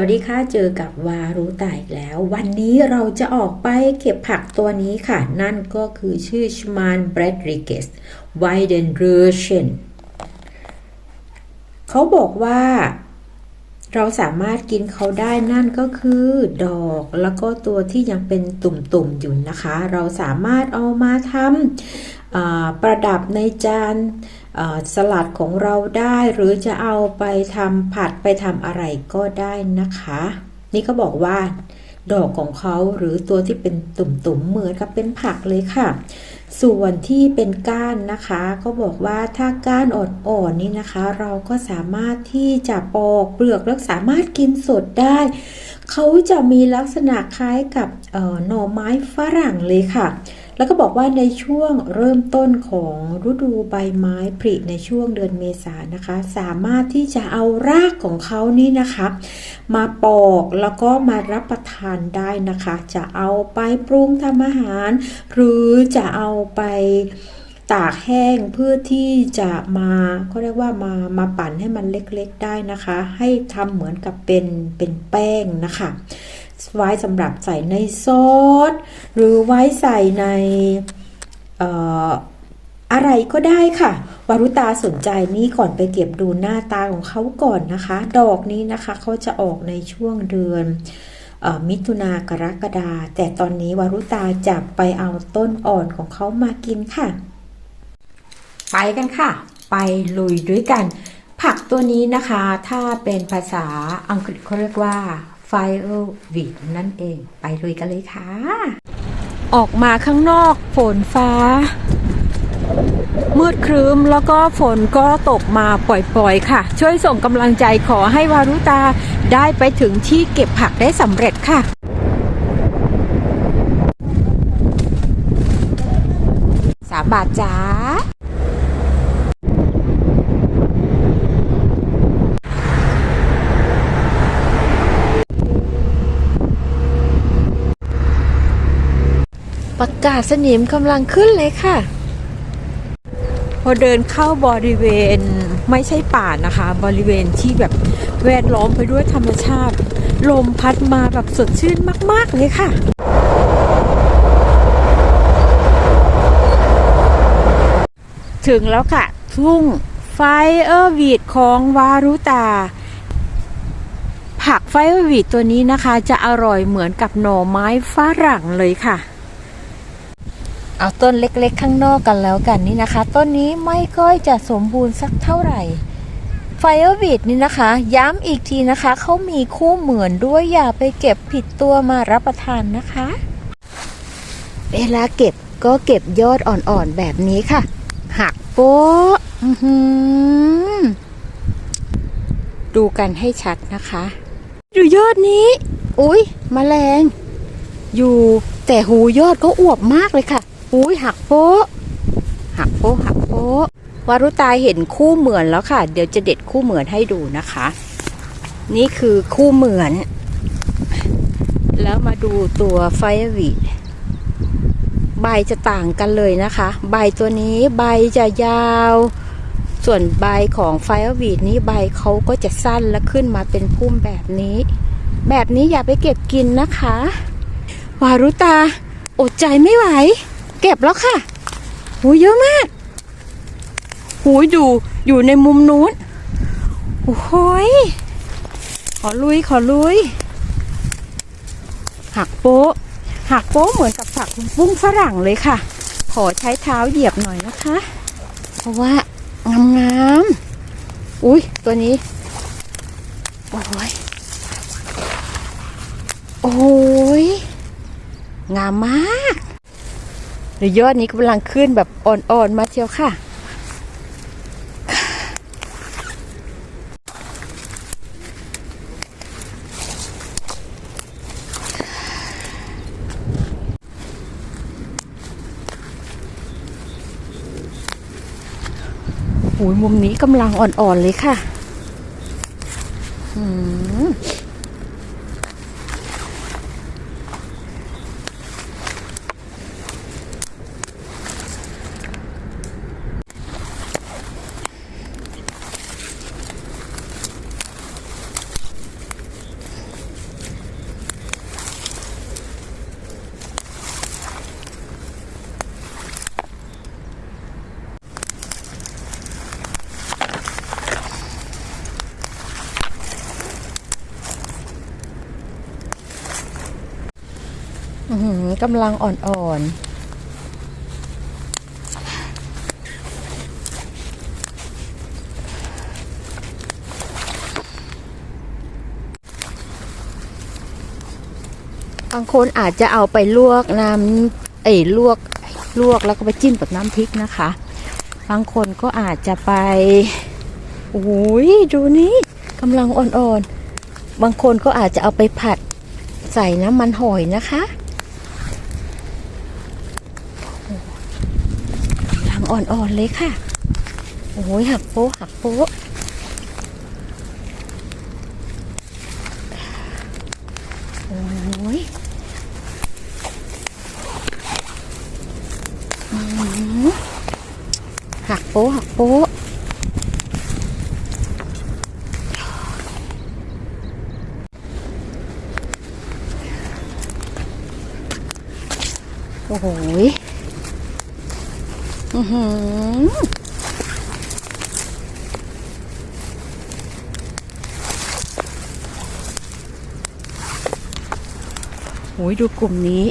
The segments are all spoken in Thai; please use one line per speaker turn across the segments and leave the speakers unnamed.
สวัสดีค่ะ เจอกับวารุตาอีกแล้ว วันนี้เราจะออกไปเก็บผักตัวนี้ค่ะ นั่นก็คือชื่อชมานเบรดริเกสไวเดนเรเชนเขาบอกว่า เราสามารถกินเขาได้นั่นก็คือดอกแล้วก็ตัวที่ยังเป็นตุ่มๆอยู่นะคะ เราสามารถเอามาทำประดับในจาน สลัดของเราได้หรือจะเอาไปทำผัดไปทำอะไรก็ได้นะคะ นี่ก็บอกว่า ดอกของเขาหรือตัวที่เป็นตุ่มๆเหมือนกับเป็นผักเลยค่ะ ส่วนที่เป็นก้านนะคะ ก็บอกว่าถ้าก้านอ่อนๆนี่นะคะ เราก็สามารถที่จะปอกเปลือกแล้วสามารถกินสดได้ เขาจะมีลักษณะคล้ายกับหน่อไม้ฝรั่งเลยค่ะ แล้วก็บอกว่าในช่วงเริ่มต้นของฤดูใบไม้ผลิในช่วงเดือนเมษานะคะ สามารถที่จะเอารากของเขานี่นะคะ มาปอกแล้วก็มารับประทานได้นะคะ จะเอาไปปรุงทำอาหาร หรือจะเอาไปตากแห้งเพื่อที่จะมาเขาเรียกว่ามามาปั่นให้มันเล็กๆได้นะคะ ให้ทำเหมือนกับเป็นเป็นแป้งนะคะ ไว้สำหรับใส่ในซอสหรือไว้ใส่ในอออะไรก็ได้ค่ะ วารุตาสนใจนี่ก่อนไปเก็บดูหน้าตาของเขาก่อนนะคะ ดอกนี้นะคะเขาจะออกในช่วงเดือนออมิถุนากรกฎาแต่ตอนนี้วารุตาจะไปเอาต้นอ่อนของเขามากินค่ะ ไปกันค่ะ ไปลุยด้วยกัน ผักตัวนี้นะคะ ถ้าเป็นภาษาอังกฤษเขาเรียกว่า fireweed นั่นเอง ไปลุยกันเลยค่ะ ออกมาข้างนอกฝนฟ้า มืดครึ้มแล้วก็ฝนก็ตกมาปล่อยๆค่ะ ช่วยส่งกำลังใจขอให้วารุตาได้ไปถึงที่เก็บผักได้สำเร็จค่ะสามบาทจ้า ประกาศสนิมกำลังขึ้นเลยค่ะ พอเดินเข้าบริเวณไม่ใช่ป่านะคะ บริเวณที่แบบแวดล้อมไปด้วยธรรมชาติ ลมพัดมาแบบสดชื่นมาก ๆ เลยค่ะถึงแล้วค่ะ ทุ่งไฟเออร์วีดของวารุตา ผักไฟเออร์วีดตัวนี้นะคะ จะอร่อยเหมือนกับหน่อไม้ฝรั่งเลยค่ะ เอาต้นเล็กๆ ข้างนอกกันแล้วกันนี่นะคะ ต้นนี้ไม่ค่อยจะสมบูรณ์สักเท่าไหร่ไฟเออร์วีดนี่นะคะ ย้ำอีกทีนะคะเขามีคู่เหมือนด้วยอย่าไปเก็บผิดตัวมารับประทานนะคะ เวลาเก็บก็เก็บยอดอ่อนๆแบบนี้ค่ะ หักโป๊ะดูกันให้ชัดนะคะ ดูยอดนี้ อุ้ยมแมลง อยู่แต่หูยอดก็อวบมากเลยค่ะ อุ้ยหักโป๊ะหักโป๊ะหักโป๊ะวารุตาเห็นคู่เหมือนแล้วค่ะ เดี๋ยวจะเด็ดคู่เหมือนให้ดูนะคะ นี่คือคู่เหมือน แล้วมาดูตัวไฟวีดใบจะต่างกันเลยนะคะ ใบตัวนี้ใบจะยาว ส่วนใบของไฟวีดนี้ใบเขาก็จะสั้นและขึ้นมาเป็นพุ่มแบบนี้ แบบนี้อย่าไปเก็บกินนะคะ วารุตาอดใจไม่ไหว เก็บแล้วค่ะหูเยอะมากหูอยู่อยู่ในมุมนู้นโอ้โหยขอลุยขอลุย หักโป๊ะหักโป๊ะเหมือนกับผักบุ้งฝรั่งเลยค่ะ ขอใช้เท้าเหยียบหน่อยนะคะ เพราะว่างามงามอุ้ยตัวนี้โอ้ยโอ้ยงามมาก หรือยอดนี้กำลังขึ้นแบบอ่อนๆมาเชียวค่ะ โอ้ยมุมนี้กำลังอ่อนๆเลยค่ะ อืมำลังอ่อนๆบางคนอาจจะเอาไปลวกน้ำเอ้ยลวกลวกแล้วก็ไปจิ้มกับน้ำพริกนะคะ บางคนก็อาจจะไปโอ้ยดูนี่กำลังอ่อนๆ บางคนก็อาจจะเอาไปผัดใส่น้ำมันหอยนะคะกำลัง อ่อนๆเลยค่ะ โอ้ยหักโป๊ะหักโป๊ะโอ้ยหักโป๊ะหักโป๊ะ โอ้โหยอือหือโอ้ย ดูกลุ่มนี้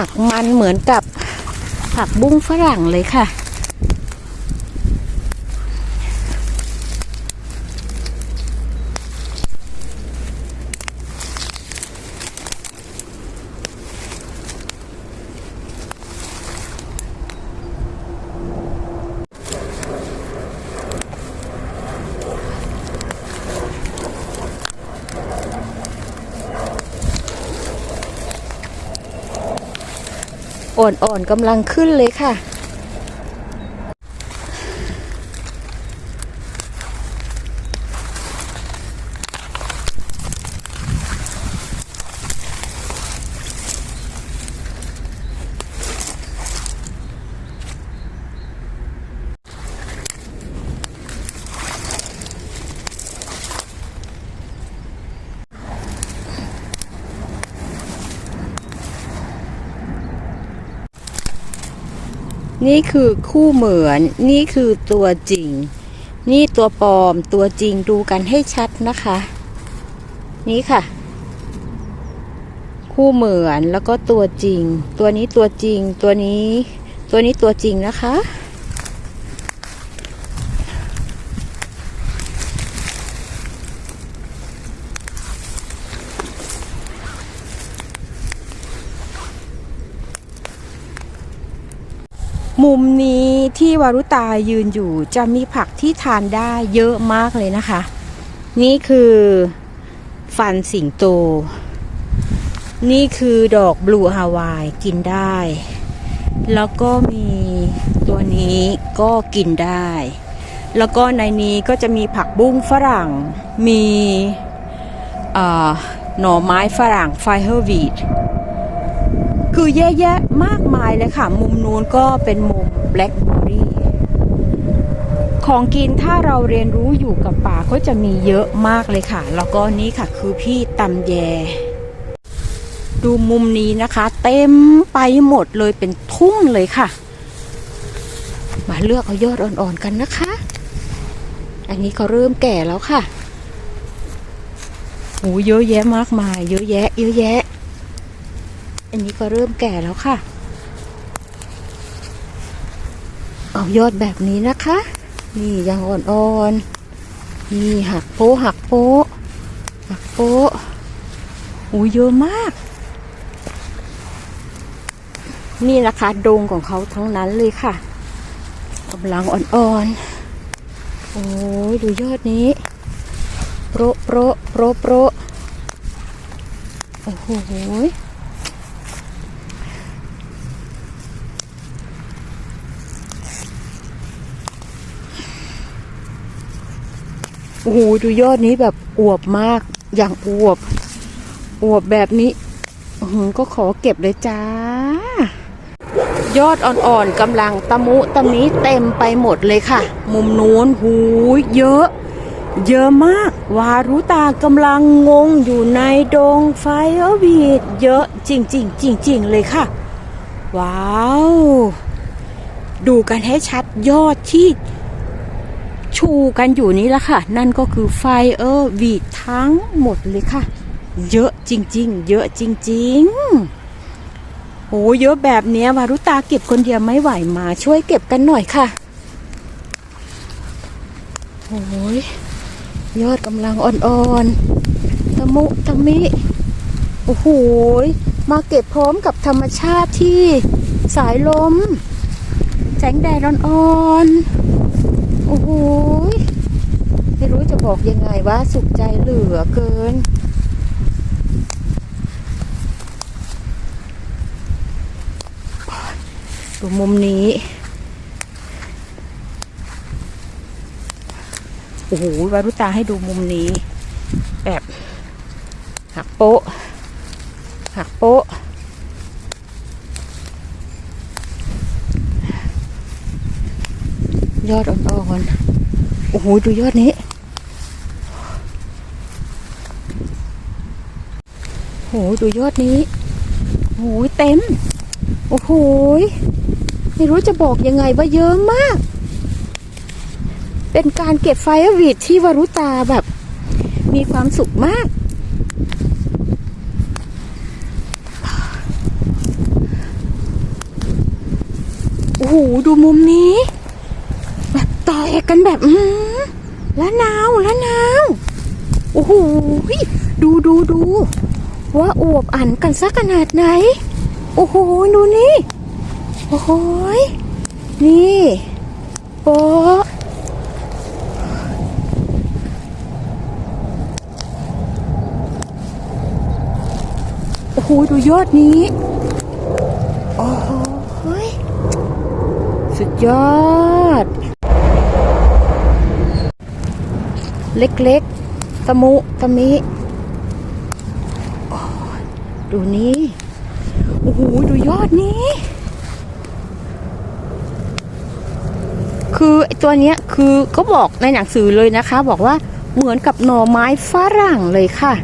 ผักมันเหมือนกับผักบุ้งฝรั่งเลยค่ะ อ่อนๆกำลังขึ้นเลยค่ะ นี่คือคู่เหมือน นี่คือตัวจริง นี่ตัวปลอมตัวจริงดูกันให้ชัดนะคะ นี่ค่ะ คู่เหมือนแล้วก็ตัวจริง ตัวนี้ตัวจริง ตัวนี้ ตัวนี้ตัวจริงนะคะ มุมนี้ที่วารุตายืนอยู่จะมีผักที่ทานได้เยอะมากเลยนะคะ นี่คือฟันสิงโต นี่คือดอกบลูฮาวายกินได้ แล้วก็มีตัวนี้ก็กินได้ แล้วก็ในนี้ก็จะมีผักบุ้งฝรั่ง มีหน่อไม้ฝรั่งไฟเฮอร์วีด คือแยะมากมายเลยค่ะ มุมนู้นก็เป็นมุมแบล็คเบอร์รี่ของกินถ้าเราเรียนรู้อยู่กับป่าก็จะมีเยอะมากเลยค่ะ แล้วก็นี่ค่ะคือพี่ตำแย ดูมุมนี้นะคะ เต็มไปหมดเลยเป็นทุ่งเลยค่ะ มาเลือกเอายอดอ่อนๆกันนะคะ อันนี้ก็เริ่มแก่แล้วค่ะโอ้เยอะแยะมากมาย เยอะแยะ เยอะแยะ อันนี้ก็เริ่มแก่แล้วค่ะเอายอดแบบนี้นะคะ นี่ยังอ่อนๆ นี่หักโป๊หักโป๊หักโป๊ะโอ้ยเยอะมาก นี่นะคะโดงของเขาทั้งนั้นเลยค่ะกำลังอ่อนๆ โอ้ยดูยอดนี้โปรโปรโปรโปรโอ้โห อ้โหดูยอดนี้แบบอวบมาก อย่างอวบ อวบแบบนี้ก็ขอเก็บเลยจ้า ยอดอ่อนๆกำลังตะมุตะมิเต็มไปหมดเลยค่ะ มุมนู้นหูยเยอะ เยอะมาก วารุตากำลังงงอยู่ในดงไฟเอวีดเยอะจริงๆจริงๆเลยค่ะ ว้าว ดูกันให้ชัดยอดที่ ชูกันอยู่นี้ละค่ะ นั่นก็คือไฟเออร์วีทั้งหมดเลยค่ะ เยอะจริง ๆ เยอะจริง ๆ โอ้เยอะแบบนี้วารุตาเก็บคนเดียวไม่ไหวมาช่วยเก็บกันหน่อยค่ะโอ้ยยอดกำลังอ่อนๆตะมุตะมิ โอ้โหมาเก็บพร้อมกับธรรมชาติที่สายลม แสงแดดอ่อนๆ โอ้โหยไม่รู้จะบอกยังไงว่าสุขใจเหลือเกิน ดูมุมนี้ โอ้โหวารุตาให้ดูมุมนี้ แบบ หักโป๊ะ หักโป๊ะ ยอดอ่อนๆโอ้โหดูยอดนี้โอ้โหดูยอดนี้โอ้โหเต็ม โอ้โหไม่รู้จะบอกยังไงว่าเยอะมาก เป็นการเก็บไฟอวีดที่วรุตาแบบ มีความสุขมาก โอ้โห ดูมุมนี้ ต่อยกันแบบอืละนาวละนาวโอ้โหดูดูดูว่าอวบอันกันสักขนาดไหน โอ้โหดูนี่ โอ้โหยนี่โป๊ะโอ้โหดูยอดนี้ โอ้โหสุดยอด เล็กๆ ตะมุตะมิดูนี้ โอ้โห ดูยอดนี้ คือไอตัวเนี้ยคือเขาบอกในหนังสือเลยนะคะ บอกว่าเหมือนกับหน่อไม้ฝรั่งเลยค่ะ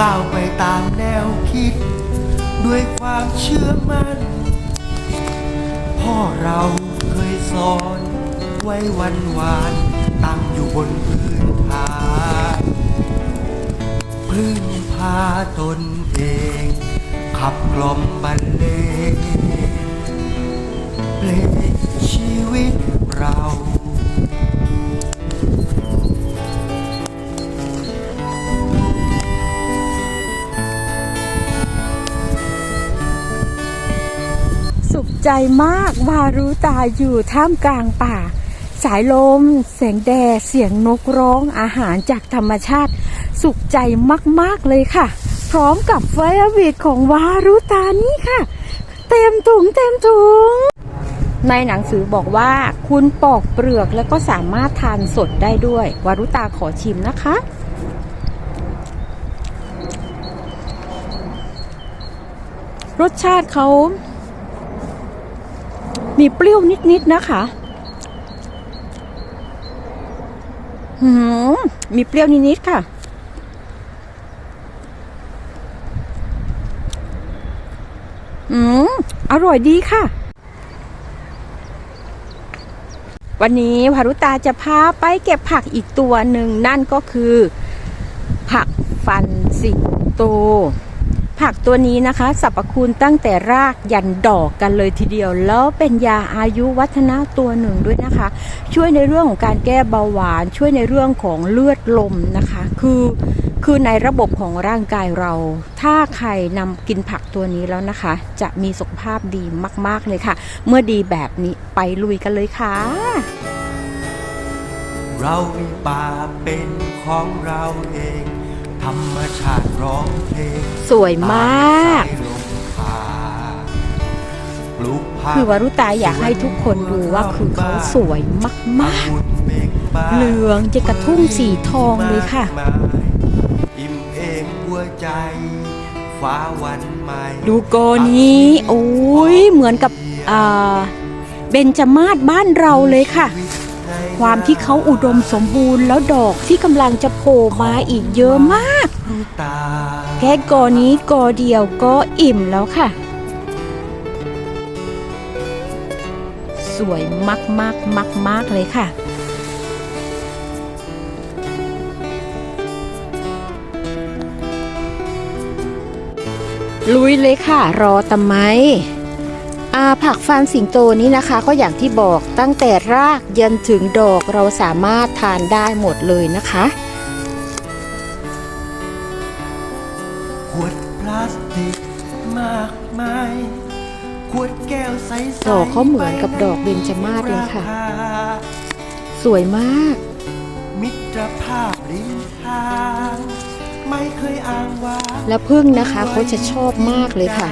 ก้าวไปตามแนวคิด ด้วยความเชื่อมั่น พ่อเราเคยสอนไว้วันวานตั้งอยู่บนพื้นฐานพึ่งพาตนเอง ขับกล่อมบรรเลงเพลงชีวิตเรา
ใจมากวารุตาอยู่ท่ามกลางป่า สายลม แสงแดดเสียงนกร้องอาหารจากธรรมชาติ สุขใจมาก ๆ เลยค่ะ พร้อมกับไฟอวีดของวารุตานี่ค่ะ เต็มถุงเต็มถุง ในหนังสือบอกว่าคุณปอกเปลือกแล้วก็สามารถทานสดได้ด้วย วารุตาขอชิมนะคะรสชาติเขา มีเปรี้ยวนิดๆนะคะหืมมีเปรี้ยวนิดๆค่ะ อืม อร่อยดีค่ะ วันนี้พารุตาจะพาไปเก็บผักอีกตัวหนึ่งนั่นก็คือ ผักฟันสิงโต ผักตัวนี้นะคะสรรพคุณตั้งแต่รากยันดอกกันเลยทีเดียว แล้วเป็นยาอายุวัฒนะตัวหนึ่งด้วยนะคะ ช่วยในเรื่องของการแก้เบาหวาน ช่วยในเรื่องของเลือดลมนะคะ คือคือในระบบของร่างกายเรา ถ้าใครนำกินผักตัวนี้แล้วนะคะ จะมีสุขภาพดีมาก ๆ เลยค่ะ เมื่อดีแบบนี้ไปลุยกันเลยค่ะ
เรามีป่าเป็นของเราเอง ธรรมชาติ
สวยมาก
ตสยลมพาปลูกผัก
คือวารุตาอยากให้ทุกคนดูว่าคือเขาสวยมาก
องุ่นเบ่งบาน
เหลืองจะกระทุ่งสีทองเลยค่ะ
มากมายอิ่มเอมหัวใจฟ้าวันใหม่
ๆดูโกนี้โอ้ยเหมือนกับอ่าเบญจมาศบ้านเราเลยค่ะ ความที่เขาอุดมสมบูรณ์แล้วดอกที่กำลังจะโผล่มาอีกเยอะมาก
รู้ตา
แค่กอนี้กอเดียวก็อิ่มแล้วค่ะ สวยมากมากมากมากเลยค่ะ ลุยเลยค่ะ รอทำไมอาผักฟานสิงโตนี้นะคะ ก็อย่างที่บอกตั้งแต่รากยันถึงดอกเราสามารถทานได้หมดเลยนะคะ
ลาสติกมากมายขวดแก้วใสๆ
ดอกเขาเหมือนกับดอกเบญจมาศเลยค่ะ
ราา
สวยมาก
มิตรภาพริมทางไม่เคยอ้างว้าง
และพึ่งนะคะเขาจะชอบมากเลยค่ะ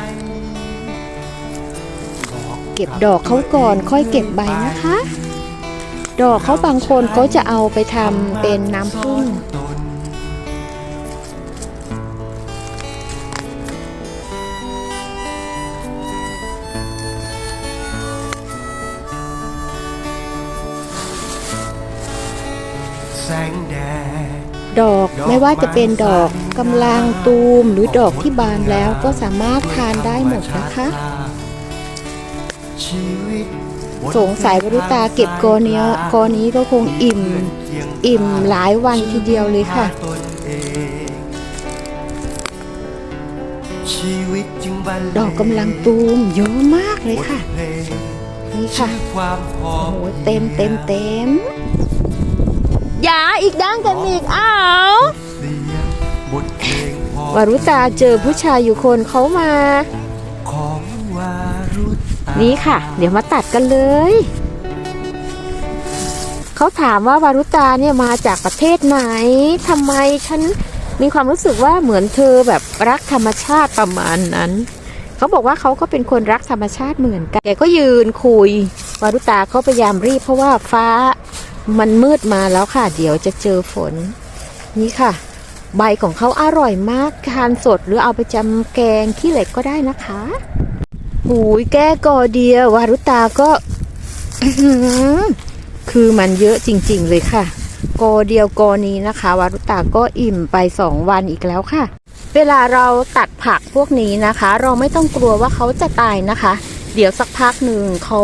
เก็บดอกเขาก่อนค่อยเก็บใบนะคะ ดอกเขาบางคนเขาจะเอาไปทำเป็นน้ำผึ้ง ไม่ว่าจะเป็นดอกกำลังตูมหรือดอกที่บานแล้วก็สามารถทานได้หมดนะคะ
ชีวิตบน
สงสัยวรุตาเก็บกอเนี้ยกอนี้ก็คงอิ่ม อิ่มหลายวันทีเดียวเลยค่ะ
ตนเองชีวิตจึงบรรเลง
ดอกกำลังตูมเยอะมากเลยค่ะ
บทเพลง
นี่ค่ะ
ชื่อความพอ
โอ้โหเต็มเต็มเต็ม อย่าอีกด้านกันอีกอ้าว
เสียงบทเพลงพอ
วารุตาเจอผู้ชายอยู่คนเขามา
ของวารุตา
นี่ค่ะ เดี๋ยวมาตัดกันเลย เขาถามว่าวารุตาเนี่ยมาจากประเทศไหนทำไมฉันมีความรู้สึกว่าเหมือนเธอแบบรักธรรมชาติประมาณนั้น เขาบอกว่าเขาก็เป็นคนรักธรรมชาติเหมือนกัน แกก็ยืนคุย วารุตาเขาพยายามรีบเพราะว่าฟ้า มันมืดมาแล้วค่ะ เดี๋ยวจะเจอฝน นี่ค่ะ ใบของเขาอร่อยมากทานสดหรือเอาไปจำแกงขี้เหล็กก็ได้นะคะหูยแก้กอเดียววารุตาก็คือมันเยอะจริง ๆ เลยค่ะ กอเดียวกอนี้นะคะ วารุตาก็อิ่มไปสองวันอีกแล้วค่ะ เวลาเราตัดผักพวกนี้นะคะ เราไม่ต้องกลัวว่าเขาจะตายนะคะ เดี๋ยวสักพักหนึ่งเขา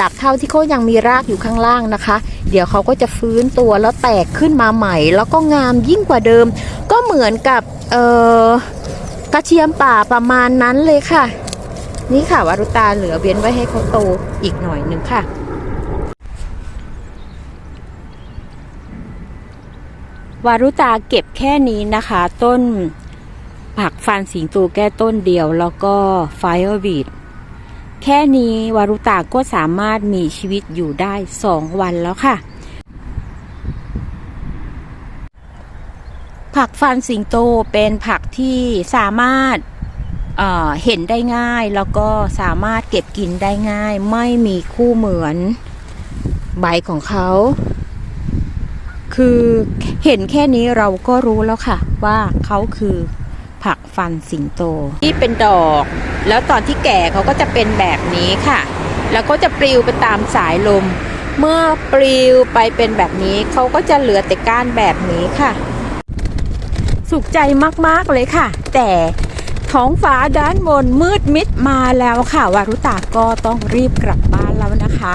ตับเท่าที่เขายังมีรากอยู่ข้างล่างนะคะ เดี๋ยวเขาก็จะฟื้นตัวแล้วแตกขึ้นมาใหม่ แล้วก็งามยิ่งกว่าเดิม ก็เหมือนกับเออกระเทียมป่าประมาณนั้นเลยค่ะ นี่ค่ะวารุตาเหลือเว้นไว้ให้เขาโตอีกหน่อยหนึ่งค่ะวารุตาเก็บแค่นี้นะคะ ต้นผักฟานสิงโตแก้ต้นเดียว แล้วก็ไฟเออร์วีด แค่นี้วารุตาก็สามารถมีชีวิตอยู่ได้สองวันแล้วค่ะ ผักฟานสิงโตเป็นผักที่สามารถเเห็นได้ง่ายแล้วก็สามารถเก็บกินได้ง่าย ไม่มีคู่เหมือนใบของเขา คือเห็นแค่นี้เราก็รู้แล้วค่ะ ว่าเขาคือ ผักฟันสิงโต ที่เป็นดอก แล้วตอนที่แก่เขาก็จะเป็นแบบนี้ค่ะ แล้วก็จะปลิวไปตามสายลม เมื่อปลิวไปเป็นแบบนี้เขาก็จะเหลือแต่ก้านแบบนี้ค่ะ สุขใจมากๆเลยค่ะ แต่ท้องฟ้าด้านบนมืดมิดมาแล้วค่ะวารุตาก็ต้องรีบกลับบ้านแล้วนะคะ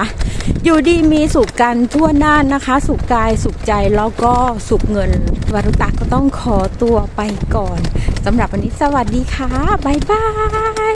อยู่ดีมีสุขกันทั่วหน้านะคะ สุขกายสุขใจแล้วก็สุขเงินวารุตะก็ต้องขอตัวไปก่อนสำหรับวันนี้สวัสดีค่ะ บ๊ายบาย